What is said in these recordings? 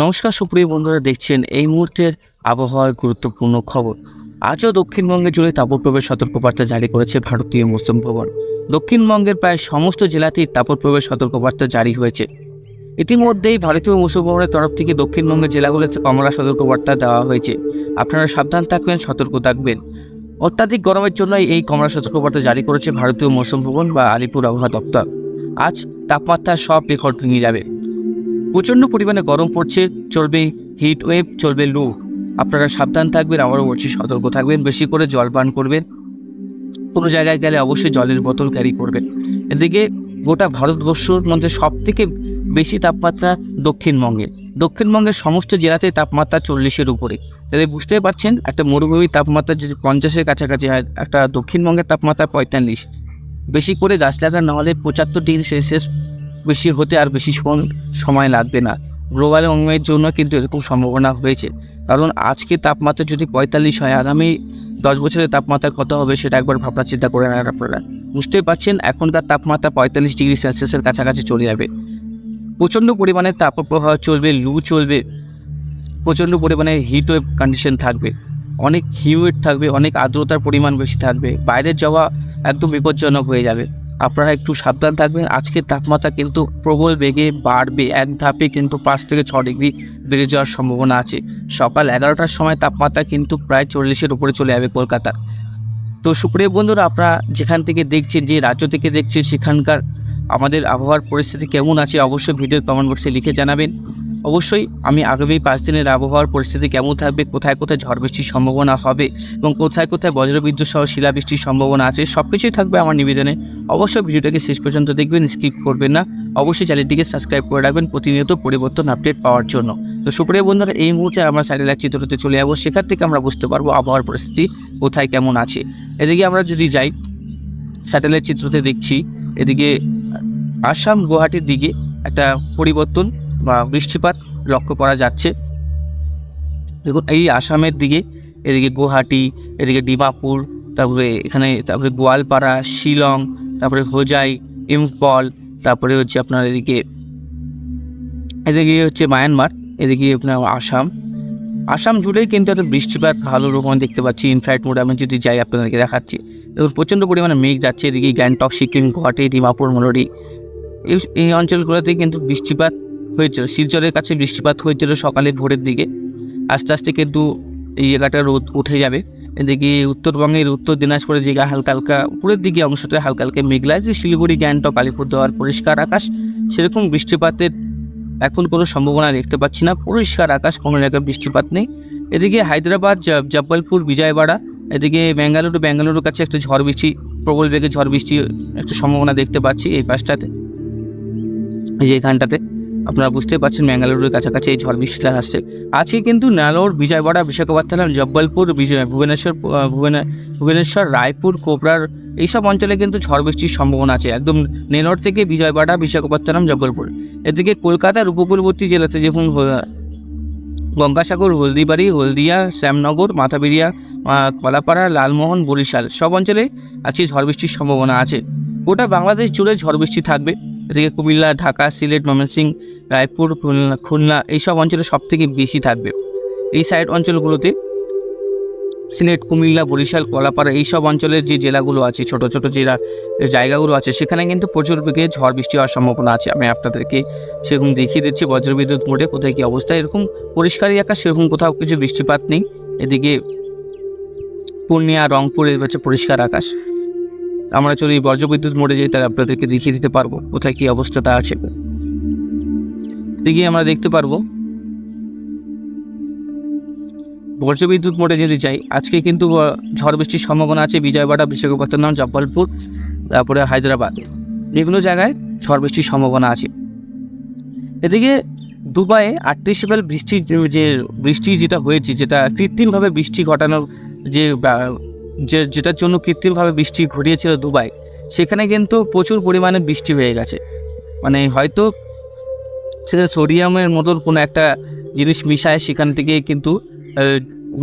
নমস্কার, সুপ্রিয় বন্ধুরা, দেখছেন এই মুহূর্তের আবহাওয়ার গুরুত্বপূর্ণ খবর। আজও দক্ষিণবঙ্গে জুড়ে তাপপ্রবেশ সতর্কবার্তা জারি করেছে ভারতীয় মৌসুম ভবন। দক্ষিণবঙ্গের প্রায় সমস্ত জেলাতেই তাপপ্রবেশ সতর্কবার্তা জারি হয়েছে। ইতিমধ্যেই ভারতীয় মৌসুম ভবনের তরফ থেকে দক্ষিণবঙ্গের জেলাগুলোতে কমলা সতর্কবার্তা দেওয়া হয়েছে। আপনারা সাবধান থাকবেন, সতর্ক থাকবেন। অত্যাধিক গরমের জন্য এই কমলা সতর্কবার্তা জারি করেছে ভারতীয় মৌসুম ভবন বা আলিপুর আবহাওয়া দপ্তর। আজ তাপমাত্রা সব রেকর্ড ভেঙে যাবে। প্রচণ্ড পরিমাণে গরম পড়ছে, চলবে হিট ওয়েভ চলবে লু। আপনারা সাবধান থাকবেন আবারও বলছি সতর্ক থাকবেন, বেশি করে জল পান করবেন। কোনো জায়গায় গেলে অবশ্যই জলের বোতল ক্যারি করবেন। এদিকে গোটা ভারতবর্ষর মধ্যে সব থেকে বেশি তাপমাত্রা দক্ষিণবঙ্গে। দক্ষিণবঙ্গের সমস্ত জেলাতে তাপমাত্রা চল্লিশের উপরে। তাহলে বুঝতেই পারছেন, একটা মরুভূমির তাপমাত্রা যদি পঞ্চাশের কাছাকাছি হয়, একটা দক্ষিণবঙ্গের তাপমাত্রা পঁয়তাল্লিশ। বেশি করে গাছ লাগা না হলে পঁচাত্তর ডিগ্রি সেলসিয়াস বেশি হতে আর বেশি সম- সময় লাগবে না। গ্লোবাল ওয়ার্মিংয়ের জন্য কিন্তু এরকম সম্ভাবনা হয়েছে। কারণ আজকে তাপমাত্রা যদি পঁয়তাল্লিশ হয়, আগামী দশ বছরের তাপমাত্রা কত হবে সেটা একবার ভাবনা চিন্তা করে নেন আপনারা। বুঝতেই পারছেন, এখনকার তাপমাত্রা পঁয়তাল্লিশ ডিগ্রি সেলসিয়াসের কাছাকাছি চলে যাবে। প্রচণ্ড পরিমাণে তাপপ্রবাহ চলবে, লু চলবে, প্রচণ্ড পরিমাণে হিট ওয়েভ কন্ডিশন থাকবে। অনেক হিউইড থাকবে, অনেক আর্দ্রতার পরিমাণ বেশি থাকবে। বাইরে যাওয়া একদম বিপজ্জনক হয়ে যাবে। আপনারা একটু সাবধান থাকবেন। আজকের তাপমাত্রা কিন্তু প্রবল বেগে বাড়বে। এক ধাপে কিন্তু পাঁচ থেকে ছ ডিগ্রি বেড়ে যাওয়ার সম্ভাবনা আছে। সকাল এগারোটার সময় তাপমাত্রা কিন্তু প্রায় চল্লিশের উপরে চলে যাবে কলকাতার। তো সুপ্রিয় বন্ধুরা, আপনারা যেখান থেকে দেখছেন, যে রাজ্য থেকে দেখছেন, সেখানকার আমাদের আবহাওয়ার পরিস্থিতি কেমন আছে, অবশ্যই ভিডিওর কমেন্ট বক্সে লিখে জানাবেন। অবশ্যই আমি আগামী পাঁচ দিনের আবহাওয়ার পরিস্থিতি কেমন থাকবে, কোথায় কোথায় ঝড় বৃষ্টির সম্ভাবনা হবে এবং কোথায় কোথায় বজ্রবিদ্যুৎ সহ শিলাবৃষ্টির সম্ভাবনা আছে সব কিছুই থাকবে আমার নিবেদনে। অবশ্যই ভিডিওটাকে শেষ পর্যন্ত দেখবেন, স্কিপ করবেন না। অবশ্যই চ্যানেলটিকে সাবস্ক্রাইব করে রাখবেন প্রতিনিয়ত পরিবর্তন আপডেট পাওয়ার জন্য। তো সুপ্রিয় বন্ধুরা, এই মুহূর্তে আমরা স্যাটেলাইট চিত্রতে চলে যাব, সেখান থেকে আমরা বুঝতে পারব আবহাওয়ার পরিস্থিতি কোথায় কেমন আছে। এদিকে আমরা যদি যাই, স্যাটেলাইট চিত্রতে দেখছি, এদিকে আসাম গুয়াহাটির দিকে একটা পরিবর্তন। বৃষ্টিপাত লক্ষ্য করা যাচ্ছে। দেখুন, এই আসামের দিকে, এদিকে গুয়াহাটি, এদিকে ডিমাপুর তারপরে এখানে, তারপরে গোয়ালপাড়া, শিলং, তারপরে হোজাই, ইম্ফল, তারপরে হচ্ছে আপনার এদিকে এদিকে হচ্ছে মায়ানমার, এদিকে আপনার আসাম। আসাম জুড়েই কিন্তু একটা বৃষ্টিপাত, ভালো রকম দেখতে পাচ্ছি। ইনফ্যাক্ট মোড আমি যদি যাই, আপনাদেরকে দেখাচ্ছি। দেখুন, প্রচণ্ড পরিমাণে মেঘ যাচ্ছে। এদিকে গ্যাংটক, সিকিম, গুয়াহাটি ডিমাপুর মোলরি এই অঞ্চলগুলোতে কিন্তু বৃষ্টিপাত হয়েছিল। শিলচরের কাছে বৃষ্টিপাত হয়েছিল সকালে ভোরের দিকে। আস্তে আস্তে কিন্তু এই জায়গাটা রোদ উঠে যাবে। এদিকে উত্তরবঙ্গের উত্তর দিনাজপুরের জায়গা হালকা হালকা, উপরের দিকে অংশটা হালকা হালকা মেঘলা। যে শিলিগুড়ি, গ্যাংটক, আলিপুরদুয়ার, পরিষ্কার আকাশ। সেরকম বৃষ্টিপাতের এখন কোনো সম্ভাবনা দেখতে পাচ্ছি না। পরিষ্কার আকাশ, কোনো জায়গায় বৃষ্টিপাত নেই। এদিকে হায়দ্রাবাদ জব্বলপুর, বিজয়বাড়া। এদিকে বেঙ্গালুরু, বেঙ্গালুরুর কাছে একটা ঝড় বৃষ্টি, প্রবল বেগে ঝড় বৃষ্টি একটা সম্ভাবনা দেখতে পাচ্ছি এই পাশটাতে, এই যে এখানটাতে। আপনারা বুঝতে পারছেন ব্যাঙ্গালুরুর কাছাকাছি এই ঝড় বৃষ্টিটা আসছে। আজকে কিন্তু নালোর বিজয়বাড়া বিশাখাপত্তনম জব্বলপুর বিজয় ভুবনেশ্বর ভুবনেশ্বর রায়পুর কোবরার এইসব অঞ্চলে কিন্তু ঝড় বৃষ্টির সম্ভাবনা আছে। একদম নেলোর থেকে বিজয়বাড়া বিশাখাপত্তনম জব্বলপুর। এদিকে কলকাতার উপকূলবর্তী জেলাতে যেমন গঙ্গাসাগর হলদিবাড়ি হলদিয়া শ্যামনগর মাথাবেরিয়া আহ, কলাপাড়া লালমোহন বরিশাল সব অঞ্চলে আজকে ঝড় বৃষ্টির সম্ভাবনা আছে। গোটা বাংলাদেশ জুড়ে ঝড় বৃষ্টি থাকবে। এদিকে কুমিল্লা, ঢাকা, সিলেট, ময়মনসিংহ, রায়পুর, খুলনা এইসব অঞ্চলে সব থেকে বেশি থাকবে। এই সাইড অঞ্চলগুলোতে সিলেট, কুমিল্লা, বরিশাল কলাপাড়া এইসব অঞ্চলের যে জেলাগুলো আছে, ছোট ছোট জেলা জায়গাগুলো আছে, সেখানে কিন্তু প্রচুর বেগে ঝড় বৃষ্টি হওয়ার সম্ভাবনা আছে। আমি আপনাদেরকে সেরকম দেখিয়ে দিচ্ছি, বজ্রবিদ্যুৎ মোড়ে কোথায় কী অবস্থা, এরকম পরিষ্কারই আকাশ, সেরকম কোথাও কিছু বৃষ্টিপাত নেই। এদিকে পূর্ণিয়া, রংপুর এর হচ্ছে পরিষ্কার আকাশ। আমরা চলি বজ্রবিদ্যুৎ মোড়ে যাই তাহলে আপনাদেরকে দেখিয়ে দিতে পারব কোথায় কী অবস্থাটা আছে। এদিকে আমরা দেখতে পারব। বজ্রবিদ্যুৎ মোড়ে যদি যাই, আজকে কিন্তু ঝড় বৃষ্টির সম্ভাবনা আছে বিজয়বাড়া, বিশাখাপত্তনম, জব্বলপুর, তারপরে হায়দ্রাবাদ। এগুলো জায়গায় ঝড় বৃষ্টির সম্ভাবনা আছে। এদিকে দুবাইয়ে আর্টিফিশিয়াল বৃষ্টির যে, বৃষ্টি যেটা হয়েছে, যেটা কৃত্রিমভাবে বৃষ্টি ঘটানোর যে যে যেটার জন্য কৃত্রিমভাবে বৃষ্টি ঘটিয়েছিল দুবাই, সেখানে কিন্তু প্রচুর পরিমাণে বৃষ্টি হয়ে গেছে। মানে হয়তো সেখানে সোডিয়ামের মতন কোনো একটা জিনিস মিশায়, সেখান থেকে কিন্তু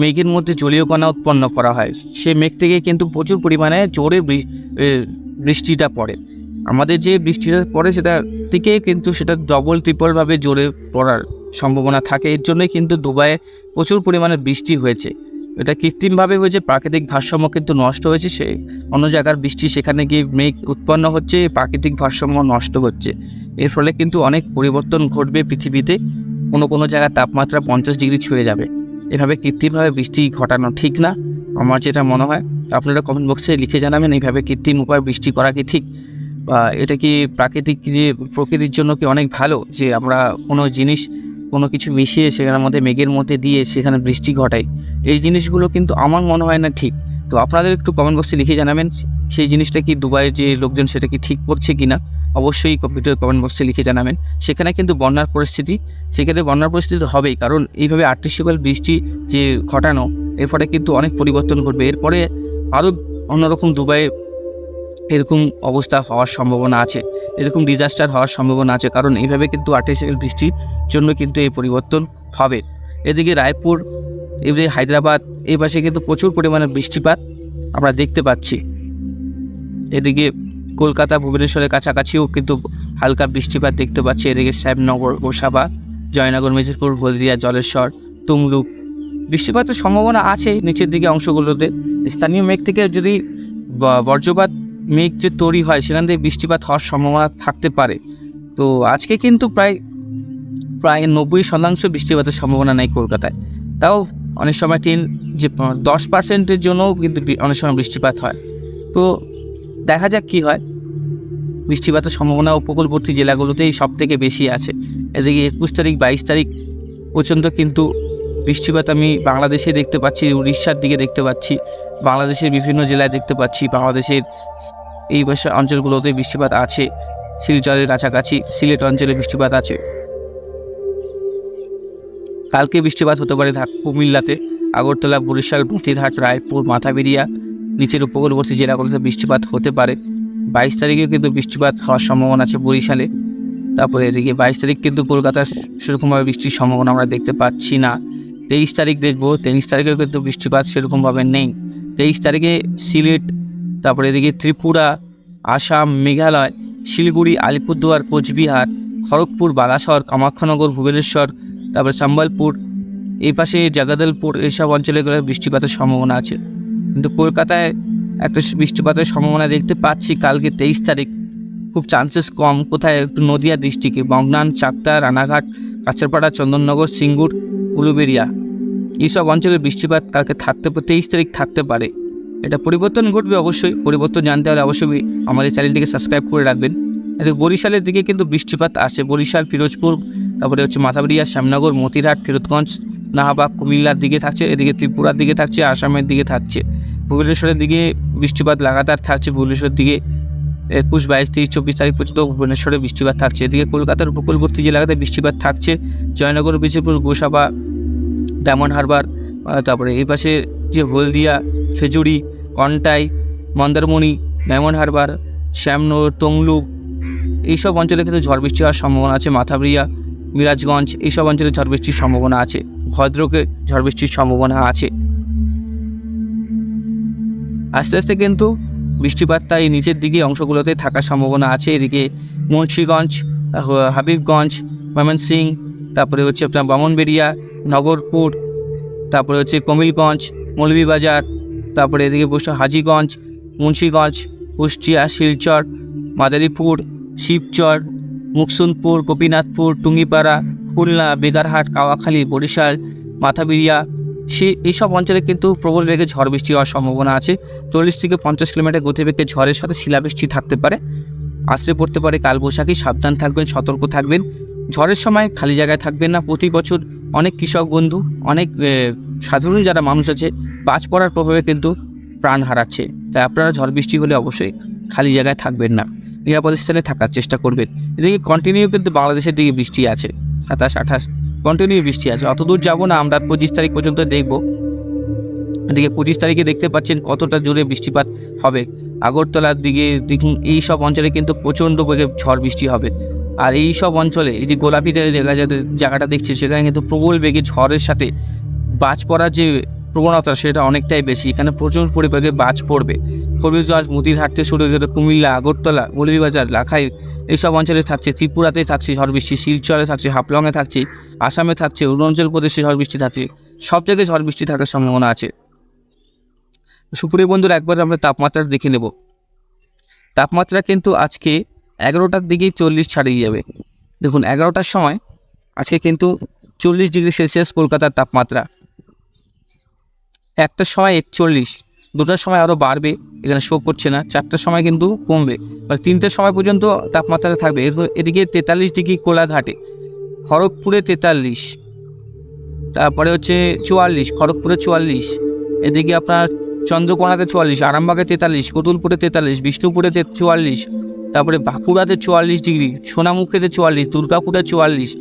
মেঘের মধ্যে জলীয় কণা উৎপন্ন করা হয়। সে মেঘ থেকে কিন্তু প্রচুর পরিমাণে জোরে বৃষ্টিটা পড়ে। আমাদের যে বৃষ্টিটা পড়ে, সেটা থেকে কিন্তু সেটা ডবল ট্রিপলভাবে জোরে পড়ার সম্ভাবনা থাকে। এর জন্যই কিন্তু দুবাইয়ে প্রচুর পরিমাণে বৃষ্টি হয়েছে। এটা কৃত্রিমভাবে হয়েছে, প্রাকৃতিক ভারসাম্য কিন্তু নষ্ট হয়েছে সে। অন্য জায়গার বৃষ্টি সেখানে গিয়ে মেঘ উৎপন্ন হচ্ছে, প্রাকৃতিক ভারসাম্য নষ্ট হচ্ছে। এর ফলে কিন্তু অনেক পরিবর্তন ঘটবে পৃথিবীতে। কোনো কোনো জায়গায় তাপমাত্রা পঞ্চাশ ডিগ্রি ছুঁয়ে যাবে। এভাবে কৃত্রিমভাবে বৃষ্টি ঘটানো ঠিক না, আমার যেটা মনে হয়। আপনারা কমেন্ট বক্সে লিখে জানাবেন এইভাবে কৃত্রিম উপায় বৃষ্টি করা কি ঠিক? বা এটা কি প্রাকৃতিক যে প্রকৃতির জন্য কি অনেক ভালো যে আমরা কোনো জিনিস কোনো কিছু মিশিয়ে সেখানের মধ্যে মেঘের মধ্যে দিয়ে সেখানে বৃষ্টি ঘটায়। এই জিনিসগুলো কিন্তু আমার মনে হয় না ঠিক। তো আপনাদের একটু কমেন্ট বক্সে লিখে জানাবেন, সেই জিনিসটা কি দুবাইয়ের যে লোকজন সেটা কি ঠিক করছে কি না অবশ্যই কম্পিউটার কমেন্ট বক্সে লিখে জানাবেন। সেখানে কিন্তু বন্যার পরিস্থিতি সেখানে বন্যার পরিস্থিতি তো হবেই, কারণ এইভাবে আর্টিফিশিয়াল বৃষ্টি যে ঘটানো, এর ফলে কিন্তু অনেক পরিবর্তন ঘটবে। এরপরে আরও অন্যরকম দুবাইয়ে এরকম অবস্থা হওয়ার সম্ভাবনা আছে। এরকম ডিজাস্টার হওয়ার সম্ভাবনা আছে। কারণ এইভাবে কিন্তু আর্টিফিশিয়াল বৃষ্টির জন্য কিন্তু এই পরিবর্তন হবে। এদিকে রায়পুর, এদিকে হায়দ্রাবাদ, এই পাশে কিন্তু প্রচুর পরিমাণে বৃষ্টিপাত আমরা দেখতে পাচ্ছি। এদিকে কলকাতা, ভুবনেশ্বরের কাছাকাছিও কিন্তু হালকা বৃষ্টিপাত দেখতে পাচ্ছি। এদিকে শ্যামনগর, গোসাবা, জয়নগর, মেদিনীপুর, হলদিয়া, জলেশ্বর, তুমলুক। বৃষ্টিপাতের সম্ভাবনা আছে নিচের দিকে অংশগুলোতে। স্থানীয় মেঘ থেকে যদি ব- বজ্রপাত মেঘ যে তৈরি হয়, সেখান থেকে বৃষ্টিপাত হওয়ার সম্ভাবনা থাকতে পারে। তো আজকে কিন্তু প্রায় প্রায় নব্বই শতাংশ বৃষ্টিপাতের সম্ভাবনা নেই কলকাতায়। তাও অনেক সময় টেন যে দশ পার্সেন্টের জন্যও কিন্তু অনেক সময় বৃষ্টিপাত হয়। তো দেখা যাক কী হয়। বৃষ্টিপাতের সম্ভাবনা উপকূলবর্তী জেলাগুলোতেই সব থেকে বেশি আছে। এদিকে একুশ তারিখ, বাইশ তারিখ পর্যন্ত কিন্তু বৃষ্টিপাত আমি বাংলাদেশে দেখতে পাচ্ছি, উড়িষ্যার দিকে দেখতে পাচ্ছি, বাংলাদেশের বিভিন্ন জেলায় দেখতে পাচ্ছি, বাংলাদেশের এই পাশে অঞ্চলগুলোতে বৃষ্টিপাত আছে, শিলচরের কাছাকাছি, সিলেট অঞ্চলে বৃষ্টিপাত আছে। কালকে বৃষ্টিপাত হতে পারে কুমিল্লাতে, আগরতলা, বরিশাল মতিরহাট রায়পুর, মাথাবেরিয়া, নিচের উপকূলবর্তী জেলাগুলোতে বৃষ্টিপাত হতে পারে। বাইশ তারিখেও কিন্তু বৃষ্টিপাত হওয়ার সম্ভাবনা আছে বরিশালে। তারপরে এদিকে বাইশ তারিখ কিন্তু কলকাতার সেরকমভাবে বৃষ্টির সম্ভাবনা আমরা দেখতে পাচ্ছি না। তেইশ তারিখ দেখব। তেইশ তারিখেও কিন্তু বৃষ্টিপাত সেরকমভাবে নেই। তেইশ তারিখে সিলেট, তারপরে এদিকে ত্রিপুরা, আসাম, মেঘালয়, শিলিগুড়ি, আলিপুরদুয়ার, কোচবিহার, খড়গপুর বালাসর কামাখ্যানগর ভুবনেশ্বর, তারপরে সম্বলপুর, এই পাশে জাগাদলপুর এইসব অঞ্চলে বৃষ্টিপাতের সম্ভাবনা আছে। কিন্তু কলকাতায় একটা বৃষ্টিপাতের সম্ভাবনা দেখতে পাচ্ছি কালকে তেইশ তারিখ। খুব চান্সেস কম। কোথায়? একটু নদিয়া ডিস্ট্রিক্টে বগনান, চাকদা, রানাঘাট কাছারপাড়া চন্দননগর, সিঙ্গুর উলুবেরিয়া। এইসব অঞ্চলে বৃষ্টিপাত কালকে থাকতে তেইশ তারিখ থাকতে পারে। এটা পরিবর্তন ঘটবে অবশ্যই। পরিবর্তন জানতে হলে অবশ্যই আমাদের চ্যানেলটিকে সাবস্ক্রাইব করে রাখবেন। বরিশালের দিকে কিন্তু বৃষ্টিপাত আসে। বরিশাল, ফিরোজপুর, তারপরে হচ্ছে মাথাবাড়িয়া, শ্যামনগর, মতিরহাট ফেরতগঞ্জ নাহাবাগ, কুমিল্লার দিকে থাকছে। এদিকে ত্রিপুরার দিকে থাকছে, আসামের দিকে থাকছে। ভুবনেশ্বরের দিকে বৃষ্টিপাত লাগাতার থাকছে। ভুবনেশ্বরের দিকে একুশ, বাইশ, তেইশ, চব্বিশ তারিখ পর্যন্ত ভুবনেশ্বরে বৃষ্টিপাত থাকছে। এদিকে কলকাতার উপকূলবর্তী জেলাতে বৃষ্টিপাত থাকছে। জয়নগর বিজয়পুর গোসাবা, ডায়মন্ড হারবার তারপরে এই পাশে যে হলদিয়া, খেজুরি, কন্টাই, মন্দারমণি, ডায়মন্ড হারবার, শ্যামনগর, তমলুক, এইসব অঞ্চলে কিন্তু ঝড় বৃষ্টি হওয়ার সম্ভাবনা আছে। মাথাবরিয়া মিরাজগঞ্জ, এইসব অঞ্চলে ঝড় বৃষ্টির সম্ভাবনা আছে। ভদ্রকে ঝড় বৃষ্টির সম্ভাবনা আছে। আস্তে আস্তে কিন্তু বৃষ্টিপাতটা তাই নিচের দিকে অংশগুলোতে থাকার সম্ভাবনা আছে। এদিকে মুন্সীগঞ্জ হাবিবগঞ্জ ময়মনসিং তারপরে হচ্ছে আপনার বামনবেড়িয়া, নগরপুর, তারপরে হচ্ছে কমিলগঞ্জ, মৌলভীবাজার, তারপরে এদিকে বসে হাজিগঞ্জ, মুন্সীগঞ্জ, কুষ্টিয়া, শিলচর, মাদারীপুর, শিবচর, মুকসুনপুর, গোপীনাথপুর, টুঙ্গিপাড়া, খুলনা, বেগারহাট, কাওয়াখালী, বরিশাল মাথাবিরিয়া সে এইসব অঞ্চলে কিন্তু প্রবল বেগে ঝড় বৃষ্টি হওয়ার সম্ভাবনা আছে। চল্লিশ থেকে পঞ্চাশ কিলোমিটার গতিবেগে ঝড়ের সাথে শিলাবৃষ্টি থাকতে পারে। আশ্রে পড়তে পারে কালবৈশাখী, সাবধান থাকবেন, সতর্ক থাকবেন। ঝড়ের সময় খালি জায়গায় থাকবেন না। প্রতি বছর অনেক কৃষক বন্ধু, অনেক সাধারণ যারা মানুষ আছে, বাজ পড়ার প্রভাবে কিন্তু প্রাণ হারাচ্ছে। তাই আপনারা ঝড় বৃষ্টি হলে অবশ্যই খালি জায়গায় থাকবেন না। নিরাপদ স্থানে থাকার চেষ্টা করবেন। এদিকে কন্টিনিউ কিন্তু বাংলাদেশের দিকে বৃষ্টি আছে। সাতাশ, আঠাশ কন্টিনিউ বৃষ্টি আছে। অত দূর যাব না, আমরা পঁচিশ তারিখ পর্যন্ত দেখব। এদিকে পঁচিশ তারিখে দেখতে পাচ্ছেন কতটা জোরে বৃষ্টিপাত হবে। আগরতলার দিকে দেখুন, এই সব অঞ্চলে কিন্তু প্রচণ্ড বেগে ঝড় বৃষ্টি হবে। আর এই সব অঞ্চলে, এই যে গোলাপি জায়গা যাদের জায়গাটা দেখছে, সেখানে কিন্তু প্রবল বেগে ঝড়ের সাথে বাজ পড়ার যে প্রবণতা, সেটা অনেকটাই বেশি। এখানে প্রচুর পরিমাণে বাজ পড়বে। ফরিদগঞ্জ মতিরহাট থেকে শুরু করে কুমিল্লা, আগরতলা, মৌলভীবাজার, লাখাই এইসব অঞ্চলে থাকছে, ত্রিপুরাতে থাকছে ঝড় বৃষ্টি শিলচরে থাকছে, হাফলংয়ে থাকছে, আসামে থাকছে, অরুণাচল প্রদেশে ঝড় বৃষ্টি থাকছে, সব জায়গায় ঝড় বৃষ্টি থাকার সম্ভাবনা আছে। সুপ্রিয় বন্ধুরা, একবার আমরা তাপমাত্রা দেখে নেব। তাপমাত্রা কিন্তু আজকে এগারোটার দিকেই চল্লিশ ছাড়িয়ে যাবে। দেখুন, এগারোটার সময় আজকে কিন্তু চল্লিশ ডিগ্রি সেলসিয়াস কলকাতার তাপমাত্রা। একটার সময় একচল্লিশ। দুটার সময় আরও বাড়বে, এখানে শো করছে না। চারটার সময় কিন্তু কমবে। মানে তিনটের সময় পর্যন্ত তাপমাত্রা থাকবে। এদিকে তেতাল্লিশ ডিগ্রি কোলাঘাটে, খড়গপুরে তেতাল্লিশ, তারপরে হচ্ছে চুয়াল্লিশ, খড়গপুরে চুয়াল্লিশ, এদিকে আপনার চন্দ্রকোনাতে চুয়াল্লিশ, আরামবাগে তেতাল্লিশ, কতুলপুরে তেতাল্লিশ, বিষ্ণুপুরে চুয়াল্লিশ, তারপরে বাঁকুড়াতে চুয়াল্লিশ ডিগ্রি, সোনামুখীতে চুয়াল্লিশ, দুর্গাপুরে চুয়াল্লিশ,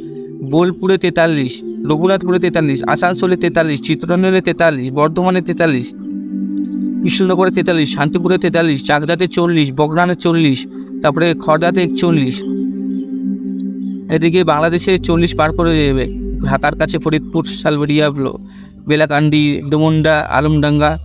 বোলপুরে তেতাল্লিশ, রঘুনাথপুরে তেতাল্লিশ, আসানসোলে তেতাল্লিশ, চিত্তরঞ্জনে তেতাল্লিশ, বর্ধমানে তেতাল্লিশ কৃষ্ণনগরে তেতাল্লিশ, শান্তিপুরে তেতাল্লিশ, চাকদাতে চল্লিশ, বগরানে চল্লিশ, তারপরে খড়দাতে একচল্লিশ। এদিকে বাংলাদেশে চল্লিশ পার করে যাবে। ঢাকার কাছে ফরিদপুর, সালবেরিয়া ব্ল- বেলাকান্দি ডুমুন্ডা আলমডাঙ্গা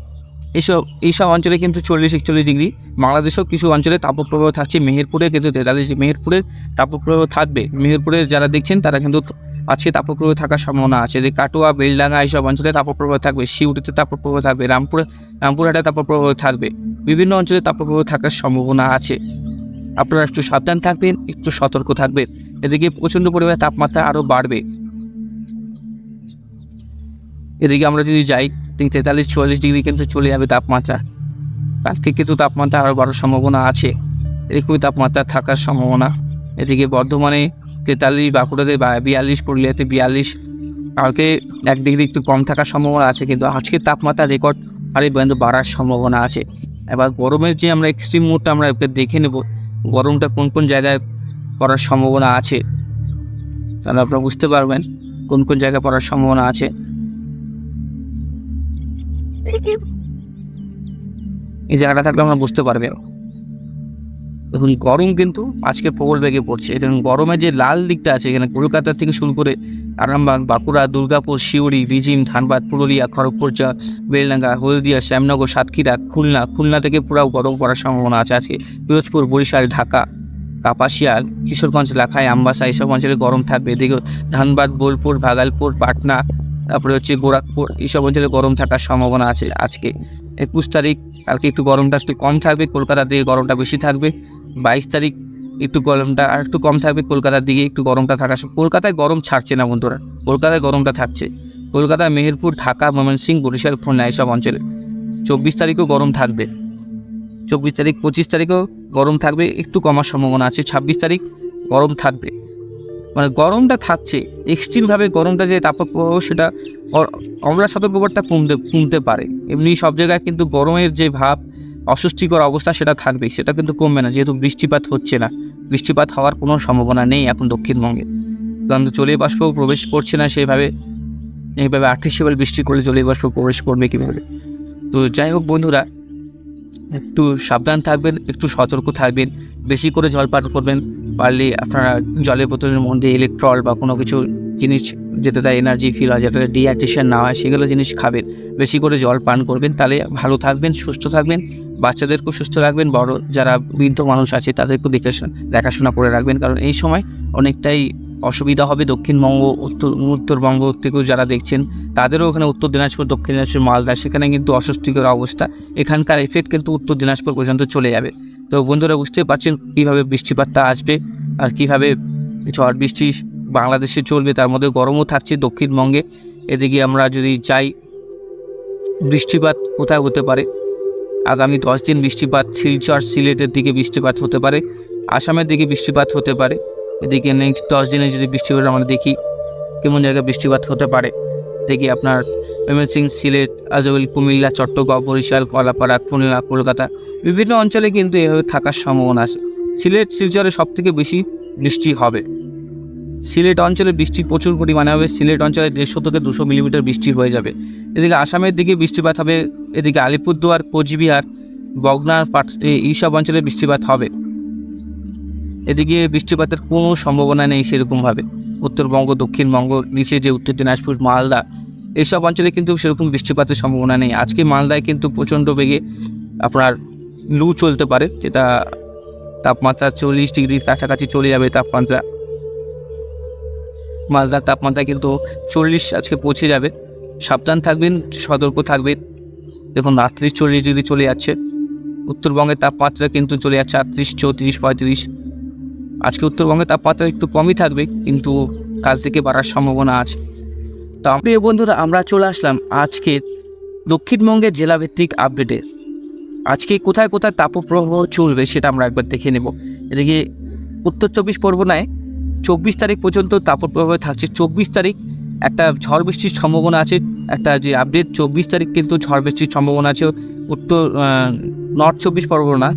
এইসব এইসব অঞ্চলে কিন্তু চল্লিশ, একচল্লিশ ডিগ্রি। বাংলাদেশেও কিছু অঞ্চলে তাপপ্রবাহ থাকছে। মেহেরপুরে কিন্তু তেতাল্লিশ, মেহেরপুরে তাপপ্রবাহ থাকবে। মেহেরপুরে যারা দেখছেন তারা কিন্তু আজকে তাপপ্রবাহ থাকার সম্ভাবনা আছে। যে কাটোয়া, বেলডাঙ্গা এইসব অঞ্চলে তাপপ্রবাহ থাকবে শিউড়িতে তাপপ্রবাহ থাকবে, রামপুরে, রামপুরহাটে তাপপ্রবাহ থাকবে। বিভিন্ন অঞ্চলে তাপপ্রবাহ থাকার সম্ভাবনা আছে। আপনারা একটু সাবধান থাকবেন, একটু সতর্ক থাকবেন। এদিকে প্রচণ্ড পরিমাণে তাপমাত্রা আরও বাড়বে। এদিকে আমরা যদি যাই তেতাল্লিশ, চুয়াল্লিশ ডিগ্রি কিন্তু চলে যাবে তাপমাত্রা। কালকে কিন্তু তাপমাত্রা আরও বাড়ার সম্ভাবনা আছে। এরকমই তাপমাত্রা থাকার সম্ভাবনা। এদিকে বর্ধমানে তেতাল্লিশ বাঁকুড়াতে বা- বিয়াল্লিশ পুরুলিয়াতে বিয়াল্লিশ। কালকে এক ডিগ্রি একটু কম থাকার সম্ভাবনা আছে কিন্তু আজকের তাপমাত্রা রেকর্ড আরে পর্যন্ত বাড়ার সম্ভাবনা আছে। এবার গরমের যে আমরা এক্সট্রিম মুডটা আমরা দেখে নেব গরমটা কোন কোন জায়গায় পড়ার সম্ভাবনা আছে? তাহলে আপনারা বুঝতে পারবেন কোন কোন জায়গায় পড়ার সম্ভাবনা আছে। এই জায়গাটা থাকলে আমরা বুঝতে পারবে দেখুন, গরম কিন্তু আজকে প্রবল বেগে পড়ছে। এবং গরমের যে লাল দিকটা আছে এখানে কলকাতা থেকে শুরু করে আরামবাগ, বাঁকুড়া, দুর্গাপুর শিউড়ি রিজিম ধানবাদ, পুরুলিয়া, খড়গপুর বেলডাঙ্গা, হলদিয়া, শ্যামনগর, সাতক্ষীরা, খুলনা। খুলনা থেকে পুরো গরম পড়ার সম্ভাবনা আছে আজকে। পিরোজপুর, বরিশাল, ঢাকা, কাপাসিয়া, কিশোরগঞ্জ, লাখাই, আমবাসা এইসব অঞ্চলে গরম থাকবে। এদিকে ধানবাদ, বোলপুর, ভাগালপুর, পাটনা, তারপরে হচ্ছে গোরখপুর এইসব অঞ্চলে গরম থাকার সম্ভাবনা আছে আজকে। একুশ তারিখ, কালকে একটু গরমটা একটু কম থাকবে, কলকাতার দিকে গরমটা বেশি থাকবে। বাইশ তারিখ একটু গরমটা আর একটু কম থাকবে, কলকাতার দিকে একটু গরমটা সম- কলকাতায় গরম ছাড়ছে না বন্ধুরা, কলকাতায় গরমটা থাকছে। কলকাতা, মেহেরপুর, ঢাকা ময়মনসিংহ বরিশাল, খুলনা এইসব অঞ্চলে। চব্বিশ তারিখও গরম থাকবে। চব্বিশ তারিখ, পঁচিশ তারিখও গরম থাকবে, একটু কমার সম্ভাবনা আছে। ছাব্বিশ তারিখ গরম থাকবে। মানে গরমটা থাকছে এক্সট্রিমভাবে গরমটা যে তাপপ্রবাহ সেটা অ- আমরা সতর্কবার্তা কমতে কমতে পারে। এমনি সব জায়গায় কিন্তু গরমের যে ভাব, অস্বস্তিকর অবস্থা সেটা থাকবে, সেটা কিন্তু কমবে না, যেহেতু বৃষ্টিপাত হচ্ছে না। বৃষ্টিপাত হওয়ার কোনো সম্ভাবনা নেই এখন দক্ষিণবঙ্গে। কারণ জলীয় বাষ্প প্রবেশ করছে না সেভাবে, এইভাবে আর্টিফিশিয়াল বৃষ্টি করলে জলীয় বাষ্প প্রবেশ করবে কীভাবে? তো যাই হোক বন্ধুরা একটু সাবধান থাকবেন, একটু সতর্ক থাকবেন, বেশি করে জল পান করবেন, পারলে আপনারা জলের বোতলের মধ্যে ইলেকট্রল বা কোনো কিছু জিনিস যেটা তার এনার্জি ফিল হয় যেটা ডিহাইড্রেশন না হয়, সেগুলো জিনিস খাবেন। বেশি করে জল পান করবেন, তাহলে ভালো থাকবেন, সুস্থ থাকবেন, বাচ্চাদেরকেও সুস্থ রাখবেন, বড় যারা বৃদ্ধ মানুষ আছে, তাদেরকেও দেখে দেখাশোনা করে রাখবেন, কারণ এই সময় অনেকটাই অসুবিধা হবে দক্ষিণবঙ্গ, উত্তর, উত্তরবঙ্গ থেকেও যারা দেখছেন, তাদেরও ওখানে উত্তর দিনাজপুর, দক্ষিণ দিনাজপুর, মালদা, সেখানে কিন্তু অস্বস্তিকর অবস্থা। এখানকার এফেক্ট কিন্তু উত্তর দিনাজপুর পর্যন্ত চলে যাবে। তো বন্ধুরা বুঝতে পারছেন কীভাবে বৃষ্টিপাতটা আসবে, আর কীভাবে ঝড় বৃষ্টি বাংলাদেশে চলবে, তার মধ্যে গরমও থাকছে দক্ষিণবঙ্গে। এদিকে আমরা যদি যাই বৃষ্টিপাত কোথায় হতে পারে? আগামী দশ দিন বৃষ্টিপাত শিলচর সিলেটের দিকে বৃষ্টিপাত হতে পারে, আসামের দিকে বৃষ্টিপাত হতে পারে। এদিকে নেক্সট দশ দিনে যদি বৃষ্টিপাত আমরা দেখি কেমন জায়গায় বৃষ্টিপাত হতে পারে। দেখি আপনার ময়মনসিং সিলেট আজল কুমিল্লা, চট্টগ্রাম, বরিশাল, কলাপাড়া, খুলনা, কলকাতা বিভিন্ন অঞ্চলে কিন্তু এভাবে থাকার সম্ভাবনা আছে। সিলেট, শিলচরে সব থেকে বেশি বৃষ্টি হবে। সিলেট অঞ্চলে বৃষ্টি প্রচুর পরিমাণে হবে। সিলেট অঞ্চলে দেড়শো থেকে দুশো মিলিমিটার বৃষ্টি হয়ে যাবে। এদিকে আসামের দিকে বৃষ্টিপাত হবে। এদিকে আলিপুরদুয়ার, কোচবিহার, বগনার, পাট এই- এইসব অঞ্চলে বৃষ্টিপাত হবে। এদিকে বৃষ্টিপাতের কোনো সম্ভাবনা নেই সেরকমভাবে। উত্তরবঙ্গ, দক্ষিণবঙ্গ, নিচে যে উত্তর দিনাজপুর, মালদা এইসব অঞ্চলে কিন্তু সেরকম বৃষ্টিপাতের সম্ভাবনা নেই। আজকে মালদায় কিন্তু প্রচণ্ড বেগে আপনার লু চলতে পারে, যেটা তাপমাত্রা চল্লিশ ডিগ্রির কাছাকাছি চলে যাবে তাপমাত্রা। মালদার তাপমাত্রা কিন্তু চল্লিশ, আজকে পৌঁছে যাবে। সাবধান থাকবেন, সতর্ক থাকবেন। দেখুন, আটত্রিশ, চল্লিশ ডিগ্রি চলে যাচ্ছে। উত্তরবঙ্গের তাপমাত্রা কিন্তু চলে যাচ্ছে আটত্রিশ, চৌত্রিশ, পঁয়ত্রিশ। আজকে উত্তরবঙ্গের তাপমাত্রা একটু কমই থাকবে, কিন্তু কাল থেকে বাড়ার সম্ভাবনা আছে। তো প্রিয় বন্ধুরা, আমরা চলে আসলাম আজকে দক্ষিণবঙ্গের জেলাভিত্তিক আপডেটে। আজকে কোথায় কোথায় তাপপ্রবাহ চলবে সেটা আমরা একবার দেখে নেব। এদিকে উত্তর চব্বিশ পরগনায় চব্বিশ তারিখ পর্যন্ত তাপপ্রবাহ থাকছে। চব্বিশ তারিখ একটা ঝড় বৃষ্টির সম্ভাবনা আছে, একটা যে আপডেট চব্বিশ তারিখ কিন্তু ঝড় বৃষ্টির সম্ভাবনা আছে। উত্তর নর্থ চব্বিশ Pargana.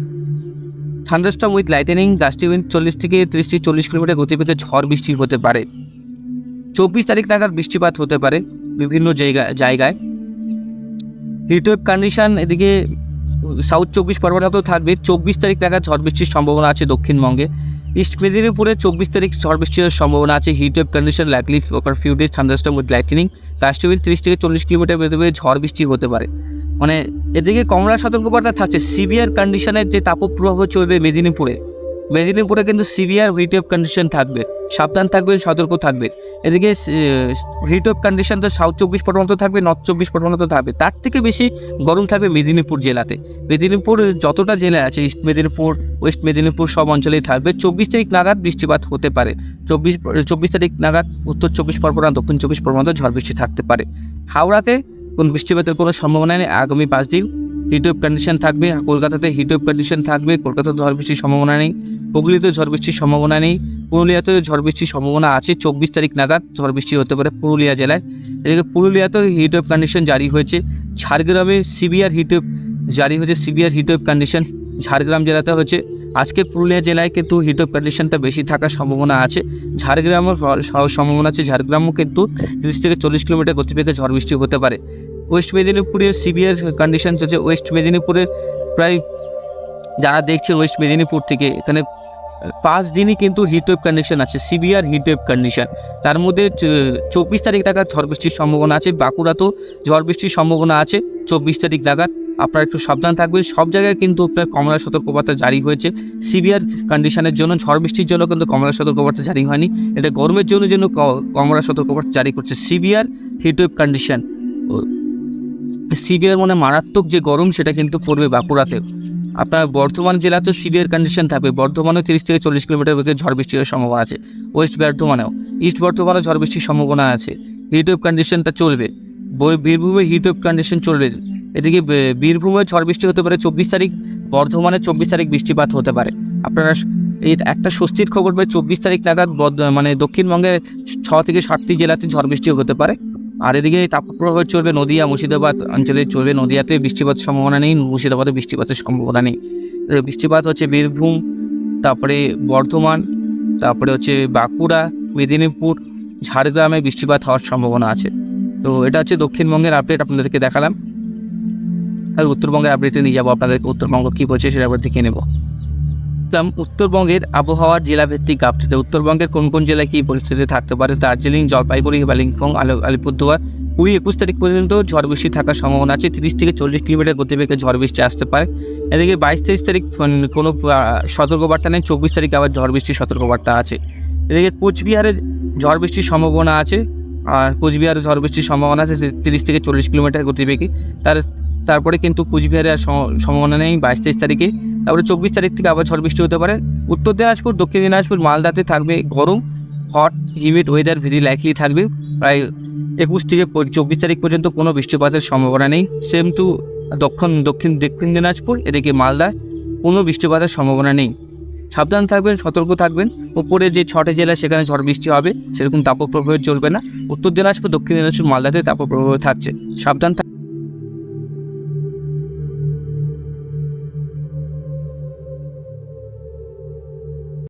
Thunderstorm with lightning gusty wind চল্লিশ থেকে তিরিশ থেকে চল্লিশ কিলোমিটার গতিবেগে ঝড় বৃষ্টি হতে পারে। চব্বিশ তারিখ নাগাদ বৃষ্টিপাত হতে পারে বিভিন্ন জায়গা, জায়গায়। হিটওয়েভ কন্ডিশন এদিকে সাউথ চব্বিশ পরগনাতেও থাকবে। চব্বিশ তারিখ নাগাদ ঝড় বৃষ্টির সম্ভাবনা আছে দক্ষিণবঙ্গে। ইস্ট মেদিনীপুরে চব্বিশ তারিখ ঝড় বৃষ্টির সম্ভাবনা আছে। Heat wave condition likely over few days thunderstorm with lightning গাছটি তিরিশ থেকে চল্লিশ কিলোমিটার বেঁধে ঝড় বৃষ্টি হতে পারে। মানে এদিকে কমলা সতর্কবার্তা থাকছে। সিভিয়ার কন্ডিশনের যে তাপপ্রবাহ চলবে মেদিনীপুরে মেদিনীপুরে কিন্তু সিভিয়ার হিট অফ কন্ডিশন থাকবে। সাবধান থাকবেন, সতর্ক থাকবেন। এদিকে হিট অফ কন্ডিশন তো সাউথ চব্বিশ পরগনাতে থাকবে, নর্থ চব্বিশ পরগনাতে থাকবে। তার থেকে বেশি গরম থাকবে মেদিনীপুর জেলাতে। মেদিনীপুর যতটা জেলা আছে, ইস্ট মেদিনীপুর, ওয়েস্ট মেদিনীপুর সব অঞ্চলেই থাকবে। চব্বিশ তারিখ নাগাদ বৃষ্টিপাত হতে পারে। চব্বিশ চব্বিশ তারিখ নাগাদ উত্তর চব্বিশ পরগনা, দক্ষিণ চব্বিশ পরগনাতে ঝড় বৃষ্টি থাকতে পারে। হাওড়াতে কোন বৃষ্টিপাতের কোনো সম্ভাবনা নেই। আগামী পাঁচ দিন হিটওয়েভ কন্ডিশন থাকবে। কলকাতাতে হিটওয়েভ কন্ডিশন থাকবে। কলকাতাতে ঝড় বৃষ্টির সম্ভাবনা নেই। হুগলিতে ঝড় বৃষ্টির সম্ভাবনা নেই। পুরুলিয়াতেও ঝড় বৃষ্টির সম্ভাবনা আছে। চব্বিশ তারিখ নাগাদ ঝড় বৃষ্টি হতে পারে পুরুলিয়া জেলায়। এদিকে পুরুলিয়াতেও হিটওয়েভ কন্ডিশন জারি হয়েছে। ঝাড়গ্রামে সিভিয়ার হিটওয়েভ জারি হয়েছে। সিভিয়ার হিটওয়েভ কন্ডিশন ঝাড়গ্রাম জেলাতে হচ্ছে আজকে পুরুলিয়া জেলায় কিন্তু হিটওয়েভ কন্ডিশনটা বেশি থাকার সম্ভাবনা আছে। ঝাড়গ্রামের সম্ভাবনা আছে। ঝাড়গ্রামও কিন্তু তিরিশ থেকে চল্লিশ কিলোমিটার গতিবেগে ঝড় বৃষ্টি হতে পারে। ওয়েস্ট মেদিনীপুরে সিভিয়ার কন্ডিশন চলছে ওয়েস্ট মেদিনীপুরের প্রায় যারা দেখছে ওয়েস্ট মেদিনীপুর থেকে, এখানে পাঁচ দিনই কিন্তু হিটওয়েভ কন্ডিশন আছে, সিভিয়ার হিটওয়েভ কন্ডিশন তার মধ্যে চব্বিশ তারিখ নাগাদ ঝড় বৃষ্টির সম্ভাবনা আছে, বাঁকুড়াতেও ঝড় বৃষ্টির সম্ভাবনা আছে, চব্বিশ তারিখ নাগাদ। আপনারা একটু সাবধান থাকবেন, সব জায়গায় কিন্তু আপনার কমলা সতর্কবার্তা জারি হয়েছে। সিভিয়ার কন্ডিশনের জন্য ঝড় বৃষ্টির জন্য কিন্তু কমলা সতর্কবার্তা জারি হয়নি। এটা গরমের জন্য জন্য কমলা সতর্কবার্তা জারি করছে, সিভিয়ার হিটওয়েভ কন্ডিশন সিভিয়ার মানে মারাত্মক যে গরম সেটা কিন্তু পড়বে বাঁকুড়াতে। আপনার বর্ধমান জেলাতেও সিভিয়ার কন্ডিশন থাকবে। বর্ধমানেও তিরিশ থেকে চল্লিশ কিলোমিটার বেগে ঝড় বৃষ্টির সম্ভাবনা আছে। ওয়েস্ট বর্ধমানেও। ইস্ট বর্ধমানেও ঝড় বৃষ্টির সম্ভাবনা আছে। হিটওয়েভ কন্ডিশনটা চলবে। বীরভূমে হিটওয়েভ কন্ডিশন চলবে। এদিকে বীরভূমে ঝড় বৃষ্টি হতে পারে চব্বিশ তারিখ। বর্ধমানে চব্বিশ তারিখ বৃষ্টিপাত হতে পারে। আপনারা এই একটা স্বস্তির খবর পাই চব্বিশ তারিখ নাগাদ মানে দক্ষিণবঙ্গের ছ থেকে সাতটি জেলাতে ঝড় বৃষ্টি হতে পারে। আর এদিকে তাপপ্রবাহ চলবে নদিয়া, মুর্শিদাবাদ অঞ্চলে চলবে। নদিয়াতে বৃষ্টিপাতের সম্ভাবনা নেই, মুর্শিদাবাদে বৃষ্টিপাতের সম্ভাবনা নেই। বৃষ্টিপাত হচ্ছে বীরভূম, তারপরে বর্ধমান, তারপরে হচ্ছে বাঁকুড়া, মেদিনীপুর, ঝাড়গ্রামে বৃষ্টিপাত হওয়ার সম্ভাবনা আছে। তো এটা হচ্ছে দক্ষিণবঙ্গের আপডেট আপনাদেরকে দেখালাম। আর উত্তরবঙ্গের আপডেটে নিয়ে যাব। আপনাদেরকে উত্তরবঙ্গ কী বলছে সেটা আবার দেখে নেব। দেখলাম উত্তরবঙ্গের আবহাওয়ার জেলাভিত্তিক আপডেটে উত্তরবঙ্গের কোন কোন জেলায় কী পরিস্থিতি থাকতে পারে? দার্জিলিং, জলপাইগুড়ি বালিম্পং আলো- আলিপুরদুয়ার। কুড়ি একুশ তারিখ পর্যন্ত ঝড় বৃষ্টি থাকার সম্ভাবনা আছে। তিরিশ থেকে চল্লিশ কিলোমিটার গতিবেগে ঝড় বৃষ্টি আসতে পারে। এদিকে বাইশ তেইশ তারিখ কোনো সতর্কবার্তা নেই। চব্বিশ তারিখ আবার ঝড় বৃষ্টির সতর্কবার্তা আছে। এদিকে কোচবিহারের ঝড় বৃষ্টির সম্ভাবনা আছে। আর কোচবিহারে ঝড় বৃষ্টির সম্ভাবনা আছে তিরিশ থেকে চল্লিশ কিলোমিটার গতিবেগে। তার তারপরে কিন্তু কোচবিহারে আর সম্ভাবনা নেই বাইশ তেইশ তারিখে। তারপরে চব্বিশ তারিখ থেকে আবার ঝড় বৃষ্টি হতে পারে। উত্তর দিনাজপুর, দক্ষিণ দিনাজপুর, মালদাতে থাকবে গরম hot humid weather very likely থাকবে। প্রায় একুশ থেকে চব্বিশ তারিখ পর্যন্ত কোনো বৃষ্টিপাতের সম্ভাবনা নেই। সেম টু দক্ষিণ দক্ষিণ দক্ষিণ দিনাজপুর, এদিকে মালদায় কোনো বৃষ্টিপাতের সম্ভাবনা নেই। সাবধান থাকবেন, সতর্ক থাকবেন। উপরে যে ছটে জেলা সেখানে ঝড় বৃষ্টি হবে, সেরকম তাপপ্রবাহ চলবে না। উত্তর দিনাজপুর, দক্ষিণ দিনাজপুর, মালদাতে তাপপ্রবাহ থাকছে। সাবধান